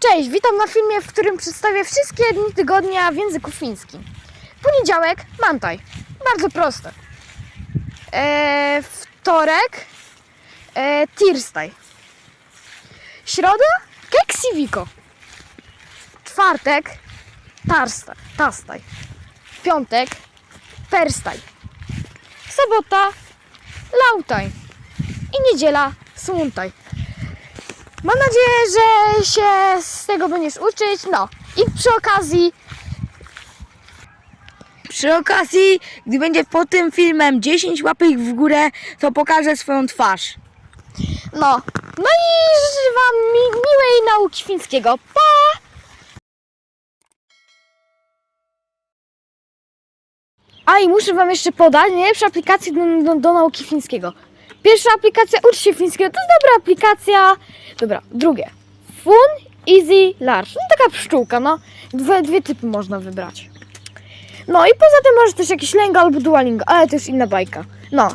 Cześć, witam na filmie, w którym przedstawię wszystkie dni tygodnia w języku fińskim. Poniedziałek, mantaj. Bardzo proste. E, wtorek, e, tirstaj. Środa, keksiviko. Czwartek, tarsta, tastaj. Piątek, perstaj. Sobota, lautaj. I niedziela, suntaj. Mam nadzieję, że się z tego będziesz uczyć. No i przy okazji, Przy okazji, gdy będzie pod tym filmem 10 łapek w górę, to pokażę swoją twarz. no. No i życzę Wam mi, miłej nauki fińskiego. Pa! A i muszę Wam jeszcze podać najlepsze aplikacje do, do, do nauki fińskiego. Pierwsza aplikacja Ucz się fińskiego, to jest dobra aplikacja. Dobra, drugie. Fun, Easy, Large. No taka pszczółka, no. Dwie, dwie typy można wybrać. No i poza tym może też jakiś Lengo albo Duolingo, ale to już inna bajka. No!